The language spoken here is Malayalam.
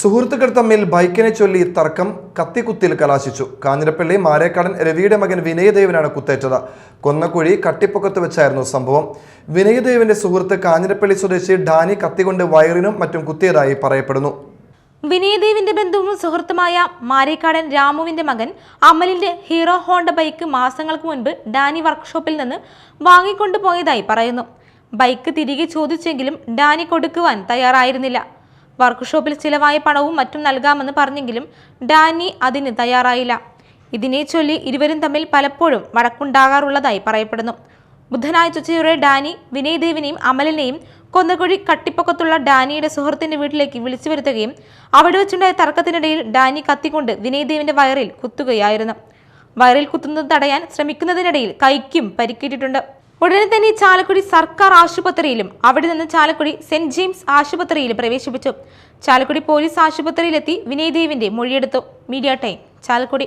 സുഹൃത്തുക്കൾ തമ്മിൽ ബൈക്കിനെ ചൊല്ലി തർക്കം കത്തിക്കുത്തിൽ കലാശിച്ചു. കാഞ്ഞിരപ്പള്ളി മാരേക്കാടൻ രവിയുടെ മകൻ വിനയദേവനാണ് കുത്തേറ്റത്. കൊന്നക്കുഴി കട്ടിപ്പൊക്കത്ത് വെച്ചായിരുന്നു സംഭവം. വിനയദേവന്റെ സുഹൃത്ത് കാഞ്ഞിരപ്പള്ളി സ്വദേശി ഡാനി കത്തികൊണ്ട് വയറിനും മറ്റും കുത്തിയതായി പറയപ്പെടുന്നു. വിനയദേവിന്റെ ബന്ധുവും സുഹൃത്തുമായ മാരേക്കാടൻ രാമുവിന്റെ മകൻ അമലിന്റെ ഹീറോ ഹോണ്ട ബൈക്ക് മാസങ്ങൾക്ക് മുൻപ് ഡാനി വർക്ക്ഷോപ്പിൽ നിന്ന് വാങ്ങിക്കൊണ്ടു പോയതായി പറയുന്നു. ബൈക്ക് തിരികെ ചോദിച്ചെങ്കിലും ഡാനി കൊടുക്കുവാൻ തയ്യാറായിരുന്നില്ല. വർക്ക്ഷോപ്പിൽ ചിലവായ പണവും മറ്റും നൽകാമെന്ന് പറഞ്ഞെങ്കിലും ഡാനി അതിന് തയ്യാറായില്ല. ഇതിനെ ചൊല്ലി ഇരുവരും തമ്മിൽ പലപ്പോഴും വഴക്കുണ്ടാകാറുള്ളതായി പറയപ്പെടുന്നു. ബുധനാഴ്ച ഉച്ചയോടെ ഡാനി വിനയദേവിനെയും അമലിനെയും കൊന്നകുഴി കട്ടിപ്പൊക്കത്തുള്ള ഡാനിയുടെ സുഹൃത്തിന്റെ വീട്ടിലേക്ക് വിളിച്ചു വരുത്തുകയും അവിടെ വെച്ചുണ്ടായ തർക്കത്തിനിടയിൽ ഡാനി കത്തിക്കൊണ്ട് വിനയദേവിന്റെ വയറിൽ കുത്തുകയായിരുന്നു. വയറിൽ കുത്തുന്നത് തടയാൻ ശ്രമിക്കുന്നതിനിടയിൽ കൈക്കും പരിക്കേറ്റിട്ടുണ്ട്. ഉടനെ തന്നെ ചാലക്കുടി സർക്കാർ ആശുപത്രിയിലും അവിടെ നിന്ന് ചാലക്കുടി സെന്റ് ജെയിംസ് ആശുപത്രിയിലും പ്രവേശിപ്പിച്ചു. ചാലക്കുടി പോലീസ് ആശുപത്രിയിലെത്തി വിനയദേവിന്റെ മൊഴിയെടുത്തു. Media time Chalakudy.